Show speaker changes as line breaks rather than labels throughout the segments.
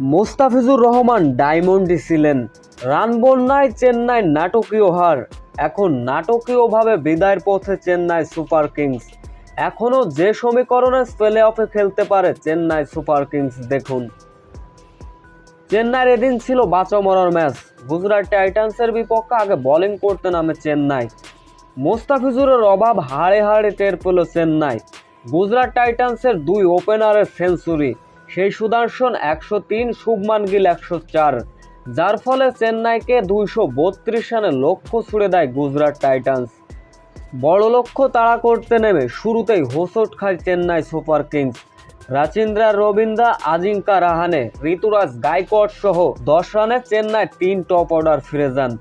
মোস্তাফিজুর রহমান ডায়মন্ডই ছিলেন। রান বন্যায় চেন্নাই নাটকীয় হার। এখন নাটকীয়ভাবে বিদায়ের পথে চেন্নাই সুপার কিংস। এখনও যে সমীকরণে প্লে অফে খেলতে পারে চেন্নাই সুপার কিংস, দেখুন। চেন্নাইয়ের এদিন ছিল বাঁচা মরার ম্যাচ। গুজরাট টাইটান্সের বিপক্ষে আগে বোলিং করতে নামে চেন্নাই। মোস্তাফিজুরের অভাব হাড়ে হাড়ে টের পেল চেন্নাই। গুজরাট টাইটান্সের দুই ওপেনারের সেঞ্চুরি। সেই সুদর্শন একশো তিন, শুভমান গিল একশো চার। যার ফলে চেন্নাইকে দুইশো বত্রিশ রানে লক্ষ্য ছুড়ে দেয় গুজরাট টাইটান্স। বড় লক্ষ্য তাড়া করতে নেমে শুরুতেই হোসট খায় চেন্নাই সুপার কিংস। রাচিন্দ্রা, রবীন্দ্রা, আজিঙ্কা রাহানে ঋতুরাজ, গাইকোয়াড সহ দশ রানে চেন্নাই তিন টপ অর্ডার ফিরে যান।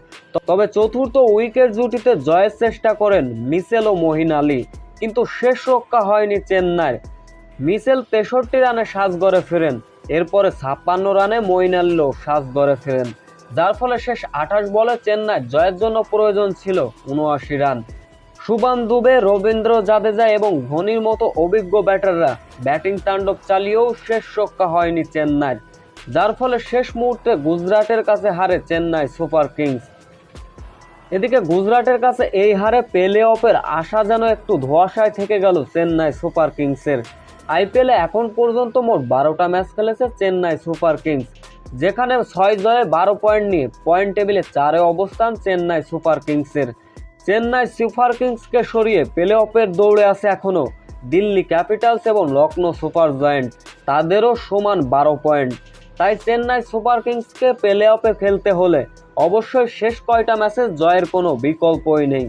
তবে চতুর্থ উইকেট জুটিতে জয়ের চেষ্টা করেন মিসেল ও মহিন আলী। কিন্তু শেষ রক্ষা হয়নি চেন্নাইয়ের। মিসেল তেষট্টি রানে সাজ গড়ে ফেরেন, এরপরে ছাপ্পান্ন রানে মঈন আলীও সাজগড়ে ফেরেন, যার ফলে শেষ আঠাশ বলে চেন্নাই জয়ের জন্য প্রয়োজন ছিল উনআশি রান। সুবান দুবে, রবীন্দ্র জাদেজা এবং ধোনির মতো অভিজ্ঞ ব্যাটাররা ব্যাটিং তাণ্ডব চালিয়েও শেষ রক্ষা হয়নি চেন্নাইয়ের, যার ফলে শেষ মুহূর্তে গুজরাটের কাছে হারে চেন্নাই সুপার কিংস। এদিকে গুজরাটের কাছে এই হারে প্লে অফের আশা যেন একটু ধোয়াশায় থেকে গেল চেন্নাই সুপার কিংসের। আইপিএলে এখন পর্যন্ত মোট বারোটা ম্যাচ খেলেছে চেন্নাই সুপার কিংস, যেখানে ছয় জয়ে বারো পয়েন্ট নিয়ে পয়েন্ট টেবিলে চারে অবস্থান চেন্নাই সুপার কিংসের। চেন্নাই সুপার কিংসকে সরিয়ে প্লে অফের দৌড়ে আছে এখনও দিল্লি ক্যাপিটালস এবং লখনৌ সুপার জয়েন্ট, তাদেরও সমান বারো পয়েন্ট। তাই চেন্নাই সুপার কিংসকে প্লে অফে খেলতে হলে অবশ্যই শেষ কয়টা ম্যাচে জয়ের কোনো বিকল্পই নেই।